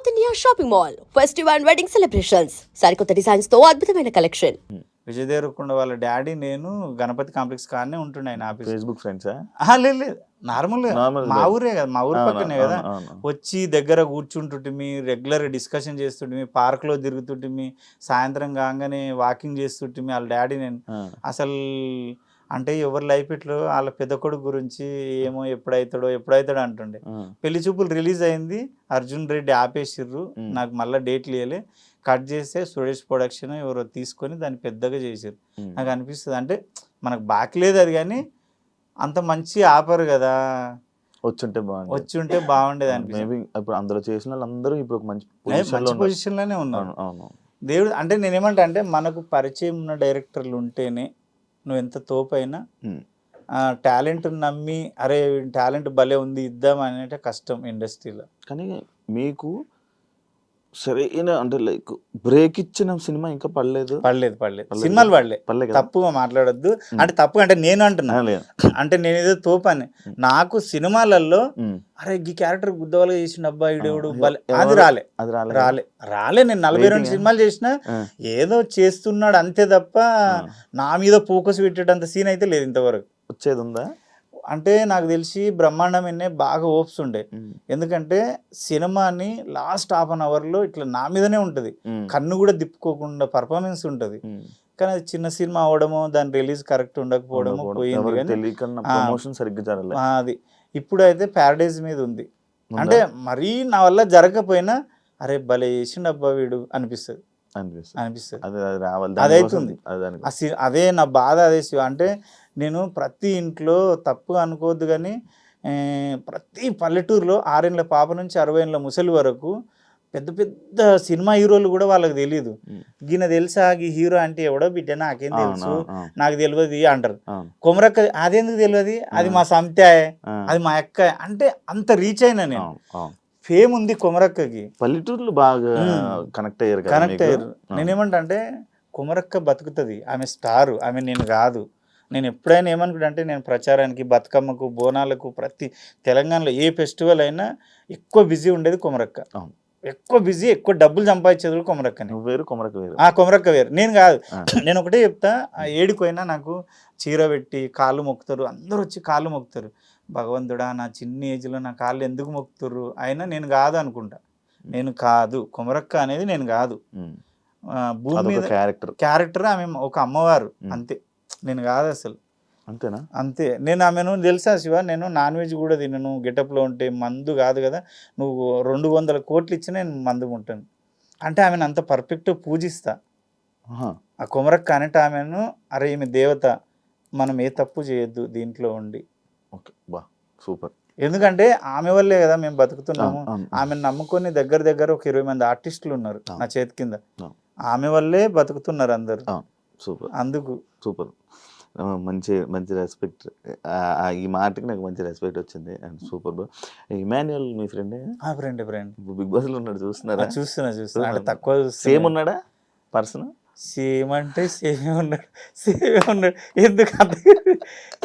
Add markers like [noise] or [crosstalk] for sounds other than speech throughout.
South India shopping mall festive and wedding celebrations. సరికొత్త డిజైన్స్తో అద్భుతమైన కలెక్షన్. విజయ్ దేవరకొండ వాళ్ళ డాడీ నేను గణపతి కాంప్లెక్స్ కాడనే ఉంటుండే ఆయన ఆఫీస్. ఫేస్బుక్ ఫ్రెండ్సా లేదు లేదు. నార్మల్. Normal మా. ఊరే కదా మా ఊరు పక్కనే కదా. వచ్చి దగ్గర కూర్చుంటుంటిమి రెగ్యులర్ డిస్కషన్ చేస్తుంటిమి పార్క్లో తిరుగుతుంటిమి సాయంత్రం కాగానే వాకింగ్ చేస్తుంటిమి వాళ్ళ డాడీ నేను. అసలు అంటే ఎవరి లైఫ్ ఇట్లో వాళ్ళ పెద్ద కొడుకు గురించి ఏమో ఎప్పుడైతాడో ఎప్పుడైతాడో అంటుండే. పెళ్ళి చూపులు రిలీజ్ అయింది అర్జున్ రెడ్డి ఆపేసిర్రు. నాకు మళ్ళీ డేట్లు ఇవ్వలే కట్ చేస్తే సురేష్ ప్రొడక్షన్ ఎవరో తీసుకొని దాన్ని పెద్దగా చేసారు నాకు అనిపిస్తుంది. అంటే మనకు బాకలేదు అది కానీ అంత మంచి ఆపరు కదా. వచ్చుంటే బాగుంది వచ్చి ఉంటే బాగుండేది అనిపిస్తుంది. ఇప్పుడు అందులో చేసిన వాళ్ళందరూ ఇప్పుడు మంచి పొజిషన్లోనే అవును. దేవుడు అంటే నేనేమంటా అంటే మనకు పరిచయం ఉన్న డైరెక్టర్లు ఉంటేనే నువ్వు ఎంత తోపైనా. టాలెంట్ నమ్మి అరే టాలెంట్ భలే ఉంది ఇద్దాం అనేటే కష్టం ఇండస్ట్రీలో కానీ మీకు సరైన అంటే లైక్ బ్రేక్ ఇచ్చిన సినిమా ఇంకా పడలేదు. పడలేదు పడలేదు. పడలేదు. సినిమాలు పడలే. పడలే కదా? తప్పుగా మాట్లాడొద్దు. అంటే తప్పు అంటే నేను అంటున్నా. అంటే నేను ఏదో తోపని నాకు సినిమాలలో. అరే ఈ క్యారెక్టర్ గుద్దవలుగా చేసిన అబ్బాయి దేవుడు? అది రాలే. అది రాలేదు రాలే. రాలే నేను నలభై రెండు సినిమాలు చేసిన ఏదో చేస్తున్నాడు అంతే తప్ప. నా మీద ఫోకస్ పెట్టేటంత సీన్ అయితే లేదు ఇంతవరకు. వచ్చేది ఉందా? అంటే నాకు తెలిసి బ్రహ్మాండం ఎన్నే బాగా ఓప్స్ ఉండే. ఎందుకంటే సినిమాని లాస్ట్ హాఫ్ అన్ అవర్లో ఇట్లా నా మీదనే ఉంటుంది. కన్ను కూడా తిప్పుకోకుండా పర్ఫార్మెన్స్ ఉంటుంది. కానీ అది చిన్న సినిమా అవడమో దాని రిలీజ్ కరెక్ట్ ఉండకపోవడమో ఉండకపోవడం. పోయింది. ప్రమోషన్ సరిగ్గా అది ఇప్పుడు అయితే ప్యారడైజ్ మీద ఉంది? అంటే మరీ నా వల్ల జరగకపోయినా అరే భలే చేసిండు అబ్బా వీడు అనిపిస్తుంది అనిపిస్తుంది. అనిపిస్తుంది. అది అది రావాలి. అది నా బాధ అదే శివ. అంటే నేను ప్రతి ఇంట్లో తప్పుగా అనుకోవద్దు కానీ ప్రతి పల్లెటూరులో ఆరేళ్ళ పాప నుంచి అరవై ఏళ్ళ ముసలి వరకు పెద్ద పెద్ద సినిమా హీరోలు కూడా వాళ్ళకి తెలియదు. ఈయన తెలుసా? ఈ హీరో అంటే ఎవడో బిడ్డ? నాకేం తెలుసు. నాకు తెలియదు అంటారు. కొమరక్క అదెందుకు తెలియదు అది మా సంతే అది మా అక్క అంటే అంత రీచ్ అయినా నేను. ఫేమ్ ఉంది కొమరక్కకి. పల్లెటూర్లు బాగా. కనెక్ట్ అయ్యారు కనెక్ట్? అయ్యారు. నేనేమంటా అంటే కుమరక్క బతుకుతుంది. ఆమె స్టారు. ఆమె నేను కాదు. నేను ఎప్పుడైనా ఏమనుకుంటా అంటే నేను ప్రచారానికి బతుకమ్మకు బోనాలకు ప్రతి తెలంగాణలో ఏ ఫెస్టివల్ అయినా ఎక్కువ బిజీ ఉండేది కుమరక్క. ఎక్కువ బిజీ ఎక్కువ డబ్బులు సంపాదించేది కూడా కుమరక్కని. వేరు కొమరకు వేరు. ఆ కుమరక్క వేరు. నేను కాదు. నేను ఒకటే చెప్తా ఏడిపోయినా నాకు చీర పెట్టి కాళ్ళు మొక్కుతారు. అందరూ వచ్చి కాళ్ళు మొక్కుతారు. భగవంతుడా నా చిన్న ఏజ్లో నా కాళ్ళు ఎందుకు మొక్కుతారు అయినా నేను కాదు అనుకుంటా నేను కాదు. కుమరక్క అనేది నేను కాదు. భూమి మీద క్యారెక్టర్. క్యారెక్టర్ ఆమె ఒక అమ్మవారు. అంతే. నేను కాదు అసలు. అంతేనా? అంతే. నేను ఆమెను తెలుసా శివ? నేను నాన్ వెజ్ కూడా తినను. గెటప్లో ఉంటే మందు కాదు కదా. నువ్వు రెండు వందల కోట్లు ఇచ్చి నేను మందు ఉంటాను అంటే ఆమెను అంత పర్ఫెక్ట్ పూజిస్తా. ఆ కుమరక్క అనేట ఆమెను అరే ఈమె దేవత. మనం ఏ తప్పు చేయొద్దు దీంట్లో ఉండి. ఓకే బా సూపర్. ఎందుకంటే ఆమె వల్లే కదా మేము బతుకుతున్నాము. ఆమెను నమ్ముకొని దగ్గర దగ్గర ఒక ఇరవై మంది ఆర్టిస్టులు ఉన్నారు. నా చేతి కింద. ఆమె వల్లే బతుకుతున్నారు అందరు. సూపర్. అందుకు. సూపర్. మంచి మంచి రెస్పెక్ట్. ఈ మాటకి నాకు మంచి రెస్పెక్ట్ వచ్చింది. అండ్ సూపర్ బ్రో ఇమాన్యుయల్ మీ ఫ్రెండ్? Friend friend. బిగ్ బాస్లో ఉన్నాడు చూస్తున్నారా? చూస్తున్నా చూస్తున్నా. తక్కువ సేమ్ ఉన్నాడా? పర్సన్? సేమ్ అంటే సేమ్ ఉన్నాడు. సేమ్ ఉన్నాడు. ఎందుకు అంత?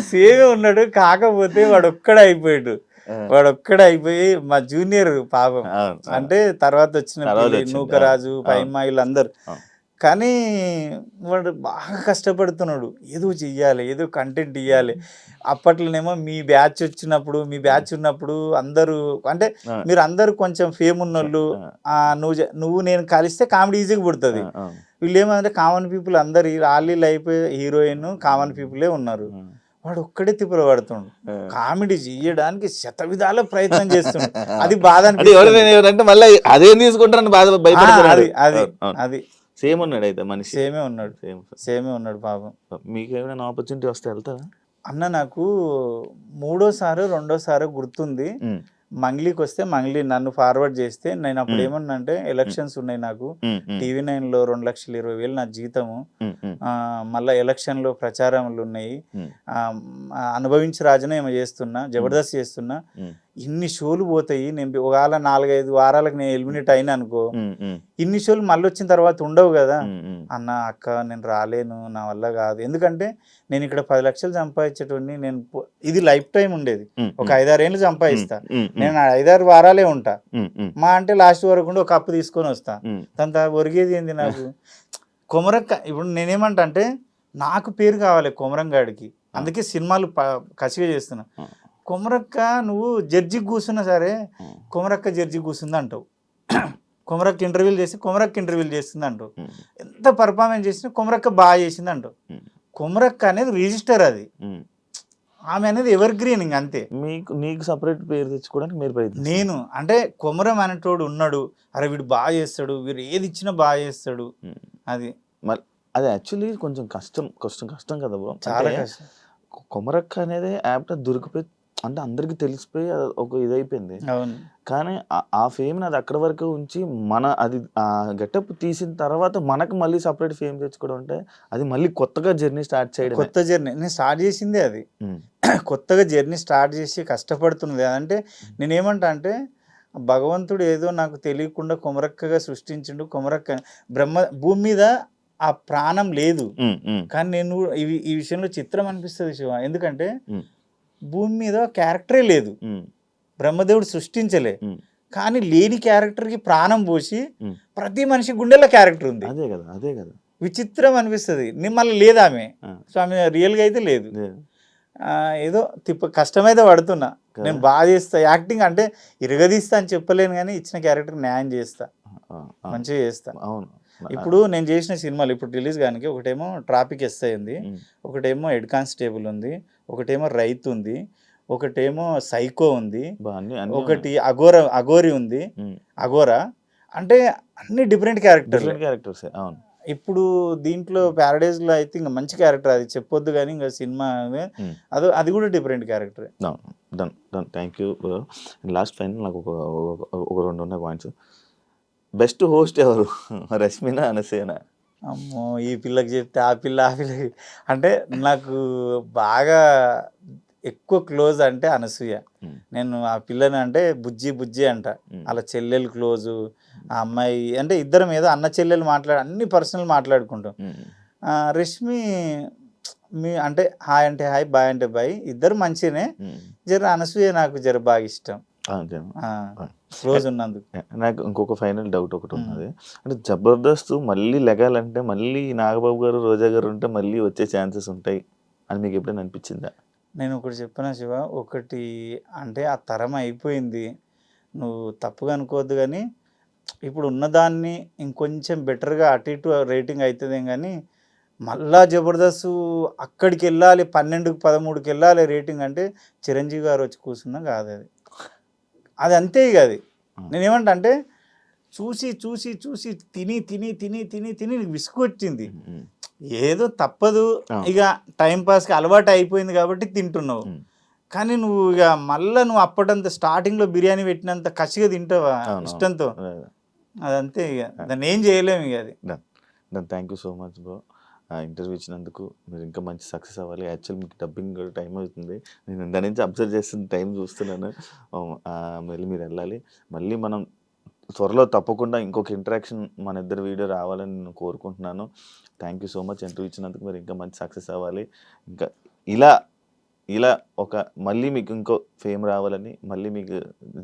సేమ్ ఉన్నాడు. కాకపోతే వాడు ఒక్కడ అయిపోయాడు. వాడు ఒక్కడ అయిపోయి మా జూనియర్ పాపం. అంటే తర్వాత వచ్చిన. నూకరాజు వీళ్ళందరూ అవును. కానీ వాడు బాగా కష్టపడుతున్నాడు. ఏదో చెయ్యాలి ఏదో కంటెంట్ ఇవ్వాలి అప్పట్లోనేమో మీ బ్యాచ్ వచ్చినప్పుడు మీ బ్యాచ్ ఉన్నప్పుడు అందరూ అంటే మీరు అందరూ కొంచెం ఫేమ్ ఉన్నోళ్ళు ఆ, నువ్వు నువ్వు నేను కలిస్తే కామెడీ ఈజీగా పుడుతుంది. వీళ్ళు ఏమంటే కామన్ పీపుల్ అందరు ఆలీలు అయిపోయి హీరోయిన్ కామన్ పీపులే ఉన్నారు. వాడు ఒక్కడే తిప్పులు పడుతుండు. కామెడీ చెయ్యడానికి శత విధాల ప్రయత్నం చేస్తుండు. అది బాధ అంటే మళ్ళీ అదేం తీసుకుంటారని బాధ అది అది. సేమ్ ఉన్నాడు అయితే మనిషి. సేమే ఉన్నాడు. సేమ్ సేమే ఉన్నాడు పాపం. మీకు ఏమైనా ఆపర్చునిటీ వస్తే వెళ్తారా? అన్న నాకు మూడోసారి రెండోసారి గుర్తుంది. మంగ్లీకి వస్తే మంగ్లీ నన్ను ఫార్వర్డ్ చేస్తే నేను అప్పుడు మ్. ఏమన్నా అంటే ఎలక్షన్స్ ఉన్నాయి నాకు. టీవీ నైన్లో రెండు లక్షల ఇరవై వేలు నా జీతము. ఆ, మళ్ళా ఎలక్షన్లో ప్రచారములు ఉన్నాయి అనుభవించి రాజునే ఏమో చేస్తున్నా జబర్దస్త్ చేస్తున్నా. ఇన్ని షోలు పోతాయి. నేను ఒకవేళ నాలుగైదు వారాలకు నేను ఎలిమినేట్ అయినా అనుకో ఇన్ని షోలు మళ్ళీ వచ్చిన తర్వాత ఉండవు కదా. అన్న అక్క నేను రాలేను నా వల్ల కాదు. ఎందుకంటే నేను ఇక్కడ పది లక్షలు సంపాదించేటోడిని నేను ఇది లైఫ్ టైం ఉండేది. ఒక ఐదారేళ్ళు సంపాదిస్తా. నేను ఐదారు వారాలే ఉంటా. మా అంటే లాస్ట్ వరకు ఒక కప్పు తీసుకొని వస్తా. తర్వాత ఒరిగేది ఏంది నాకు? కొమరక్క ఇప్పుడు నేనేమంటా అంటే నాకు పేరు కావాలి కొమరం గాడికి అందుకే సినిమాలు కసిగా చేస్తున్నా. కొమరక్క నువ్వు జడ్జికి కూర్చున్నా సరే. కొమరక్క జడ్జి కూర్చుంది అంటావు. కొమరక్క ఇంటర్వ్యూలు చేసి కొమరక్క ఇంటర్వ్యూలు చేస్తుంది అంటావు. ఎంత పర్ఫార్మెన్స్ చేసినా కొమరక్క బాగా చేసింది అంటావు. కొమరక్క అనేది రిజిస్టర్ అది. ఆమె అనేది ఎవర్ గ్రీన్ ఇంక అంతే. మీకు నీకు సపరేట్ పేరు తెచ్చుకోవడానికి మీరు ప్రయత్నం నేను అంటే కొమరం అనేటోడు ఉన్నాడు. అరే వీడు బాగా చేస్తాడు. వీడు ఏది ఇచ్చినా బాగా చేస్తాడు. అది. అది యాక్చువల్లీ కొంచెం కష్టం కష్టం కష్టం కదా బ్రో. చాలా కష్టం. కొమరక్క అనేది యాప్ దొరికిపోయి అంటే అందరికి తెలిసిపోయి ఒక ఇదైపోయింది. కానీ ఆ- ఫేమ్ అది అక్కడ వరకు ఉంచి మన అది ఆ గెటప్ తీసిన తర్వాత మనకు మళ్ళీ సపరేట్ ఫేమ్ తెచ్చుకోవడం అంటే అది మళ్ళీ కొత్తగా జర్నీ స్టార్ట్ చేయడం కొత్త జర్నీ. నేను స్టార్ట్ చేసిందే అది. [clears throat] కొత్తగా జర్నీ స్టార్ట్ చేసి కష్టపడుతున్నది. అంటే నేనేమంటా అంటే భగవంతుడు ఏదో నాకు తెలియకుండా కొమరక్కగా సృష్టించిండు. కొమరక్క బ్రహ్మ భూమి మీద ఆ ప్రాణం లేదు. కానీ నేను ఈ విషయంలో చిత్రం అనిపిస్తుంది శివ. ఎందుకంటే. భూమి మీద క్యారెక్టరే లేదు. బ్రహ్మదేవుడు సృష్టించలే. కానీ లేని క్యారెక్టర్కి ప్రాణం పోసి. ప్రతి మనిషి గుండెల్లో క్యారెక్టర్ ఉంది. అదే కదా అదే కదా. విచిత్రం అనిపిస్తుంది. మళ్ళీ లేదు ఆమె. ఆ. సో ఆమె రియల్గా అయితే లేదు. ఏదో తిప్ప కష్టమైతే పడుతున్నా. నేను బాగా చేస్తా. యాక్టింగ్ అంటే ఇరగదీస్తా అని చెప్పలేను కానీ ఇచ్చిన క్యారెక్టర్ న్యాయం చేస్తా. మంచిగా చేస్తా. అవును. ఇప్పుడు నేను చేసిన సినిమాలు ఇప్పుడు రిలీజ్ కానీ ఒకటేమో ట్రాఫిక్ ఉంది. ఉమ్, ఒకటేమో హెడ్ కానిస్టేబుల్ ఉంది. ఒకటేమో రైతు ఉంది ఒకటేమో సైకో ఉంది ఒకటి అఘోర అఘోరి ఉంది అఘోరా. అంటే అన్ని డిఫరెంట్ క్యారెక్టర్ క్యారెక్టర్స్ అవును. ఇప్పుడు దీంట్లో ప్యారడైజ్లో అయితే ఇంకా మంచి క్యారెక్టర్ అది చెప్పొద్దు కానీ ఇంకా సినిమా. అది అది కూడా different character done done thank you last final నాకు ఒక ఒక- ఒక రెండు ఉన్నాయి పాయింట్స్ బెస్ట్ హోస్ట్ ఎవరు? [laughs] రష్మినా అనసేనా. అమ్మో ఈ పిల్లకి చెప్తే ఆ పిల్ల ఆ పిల్లకి అంటే నాకు బాగా ఎక్కువ క్లోజ్ అంటే అనసూయ. నేను ఆ పిల్లని అంటే బుజ్జి బుజ్జి అంట. అలా చెల్లెలు క్లోజు ఆ అమ్మాయి అంటే ఇద్దరం ఏదో అన్న చెల్లెలు మాట్లాడు అన్ని పర్సనల్ మాట్లాడుకుంటాం. రష్మి మీ అంటే హాయ్ అంటే హాయ్ బాయ్ అంటే బాయ్ ఇద్దరు మంచినే. జర అనసూయ నాకు జర బాగా ఇష్టం. క్లోజ్ ఉన్నందుకు. నాకు ఇంకొక ఫైనల్ డౌట్ ఒకటి ఉన్నది. అంటే జబర్దస్త్ మళ్ళీ లెగాలంటే మళ్ళీ నాగబాబు గారు రోజా గారు ఉంటే మళ్ళీ వచ్చే ఛాన్సెస్ ఉంటాయి అని మీకు ఎప్పుడైనా అనిపించిందా? నేను ఒకటి చెప్పిన శివ? ఒకటి అంటే ఆ తరం అయిపోయింది. నువ్వు తప్పుగా అనుకోవద్దు కానీ ఇప్పుడు ఉన్నదాన్ని ఇంకొంచెం బెటర్గా అటు ఇటు రేటింగ్ అవుతుంది కానీ మళ్ళా జబర్దస్త్ అక్కడికి వెళ్ళాలి పన్నెండుకి పదమూడుకి వెళ్ళాలి రేటింగ్ అంటే చిరంజీవి గారు వచ్చి కూర్చున్నా కాదు అది అది అంతే ఇక అది. నేనేమంటా అంటే చూసి చూసి చూసి తిని తిని తిని తిని తిని నీకు విసుగు వచ్చింది ఏదో తప్పదు. ఇక టైం పాస్కి అలవాటు అయిపోయింది కాబట్టి తింటున్నావు. కానీ నువ్వు ఇక మళ్ళీ నువ్వు అప్పటంత స్టార్టింగ్లో బిర్యానీ పెట్టినంత కసిగా తింటావా ఇష్టంతో? అదే, అదే. అదంతే ఇక. దాన్ని ఏం చేయలేము ఇక అది. Thank you so much bro. Interview ఇచ్చినందుకు మీరు ఇంకా మంచి సక్సెస్ అవ్వాలి. యాక్చువల్ మీకు డబ్బింగ్ కూడా టైం అవుతుంది. నేను దాని నుంచి అబ్జర్వ్ చేస్తున్న టైం చూస్తున్నాను. మళ్ళీ మీరు వెళ్ళాలి. మళ్ళీ మనం త్వరలో తప్పకుండా ఇంకొక ఇంటరాక్షన్ మన ఇద్దరు వీడియో రావాలని నేను కోరుకుంటున్నాను. Thank you so much interview ఇచ్చినందుకు మీరు ఇంకా మంచి సక్సెస్ అవ్వాలి. ఇంకా ఇలా ఇలా ఒక మళ్ళీ మీకు ఇంకో ఫేమ్ రావాలని మళ్ళీ మీకు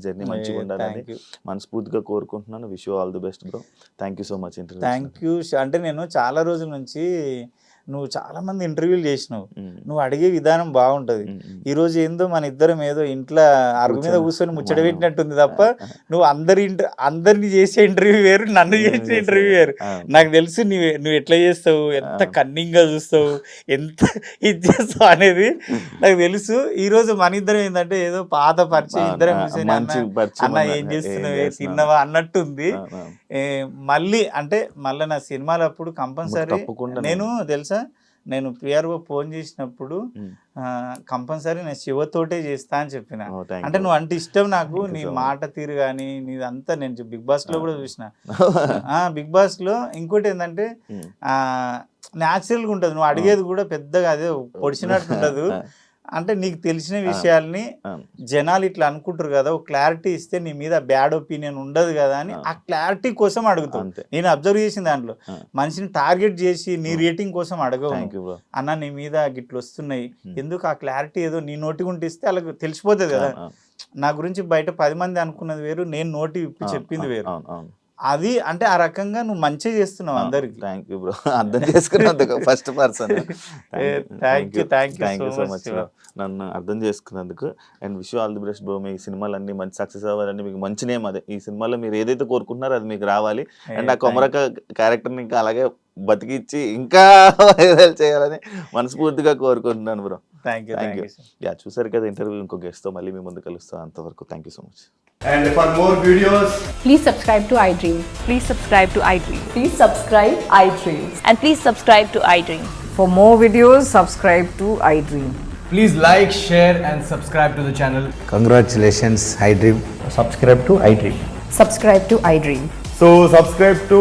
జర్నీ మంచిగా ఉండాలని మనస్ఫూర్తిగా కోరుకుంటున్నాను. Wish all the best bro thank you so much interview thank you అంటే నేను చాలా రోజుల నుంచి నువ్వు చాలా మంది ఇంటర్వ్యూలు చేసినావు. నువ్వు అడిగే విధానం బాగుంటది. ఈ రోజు ఏందో మన ఇద్దరం ఏదో ఇంట్లో అరుగు మీద కూర్చొని. ముచ్చట పెట్టినట్టుంది తప్ప నువ్వు అందరి ఇంటర్ అందరిని చేసే ఇంటర్వ్యూ వేరు నన్ను చేసే ఇంటర్వ్యూ వేరు. నాకు తెలుసు నువ్వు నువ్వు ఎట్లా చేస్తావు ఎంత. కన్నింగ్గా చూస్తావు ఎంత ఇది చేస్తావు అనేది [laughs] నాకు తెలుసు. ఈ రోజు మన ఇద్దరం ఏంటంటే ఏదో పాత పరిచయం ఇద్దరం అన్న ఏం చేస్తున్నావు? తిన్నవా అన్నట్టుంది. మళ్ళీ అంటే మళ్ళీ నా సినిమాలు అప్పుడు కంపల్సరీ నేను తెలుసా నేను పిఆర్ఓ ఫోన్ చేసినప్పుడు. కంపల్సరీ నేను శివతోటే చేస్తా అని చెప్పిన అంటే. నువ్వు అంటే ఇష్టం నాకు నీ. మాట తీరు కానీ నీదంతా నేను బిగ్ బాస్లో కూడా చూసిన [laughs] ఆ బిగ్ బాస్లో ఇంకోటి ఏంటంటే ఉమ్. ఆ న్యాచురల్గా ఉంటది నువ్వు అడిగేది కూడా పెద్దగా అదే పొడిచినట్టు ఉండదు [laughs] అంటే నీకు తెలిసిన విషయాల్ని. జనాలు ఇట్లా అనుకుంటారు కదా ఒక క్లారిటీ ఇస్తే నీ మీద బ్యాడ్ ఒపీనియన్ ఉండదు కదా అని ఆ. క్లారిటీ కోసం అడుగుతావు. అంతే. నేను అబ్జర్వ్ చేసిన దాంట్లో. మనిషిని టార్గెట్ చేసి నీ రేటింగ్ కోసం అడగవు. అన్న నీ మీద గిట్లు వస్తున్నాయి. Hmm. ఎందుకు ఆ క్లారిటీ ఏదో నీ నోటి గుంటే ఇస్తే వాళ్ళకి తెలిసిపోతుంది కదా. నా గురించి బయట పది మంది అనుకున్నది వేరు నేను నోటి విప్పి చెప్పింది వేరు. అది అంటే ఆ రకంగా నువ్వు మంచిగా చేస్తున్నావు అందరికి. థ్యాంక్ యూ బ్రో అర్థం చేసుకున్నందుకు first person [laughs] thank you, thank you. Thank you so much. నన్ను అర్థం చేసుకున్నందుకు and wish all the best bro మీ సినిమాలన్నీ మంచి సక్సెస్ అవ్వాలని మీకు మంచి నేమ్ అదే. ఈ సినిమాలో మీరు ఏదైతే కోరుకుంటున్నారో అది మీకు రావాలి. అండ్ ఆ కొమరక క్యారెక్టర్ని ఇంకా అలాగే బతికించి ఇంకా వైరల్ చేయాలని మనస్ఫూర్తిగా కోరుకుంటున్నాను bro. Thank you thank you yeah చూసారు కదా ఇంటర్వ్యూ ఇంకో గెస్ట్తో మళ్ళీ మీ ముందు కలుస్తాం అంతవరకు. Thank you so much and for more videos please subscribe to iDream please subscribe to iDream please subscribe iDream and please subscribe to iDream for more videos subscribe to iDream please like share and subscribe to the channel congratulations iDream subscribe to iDream subscribe to iDream so subscribe to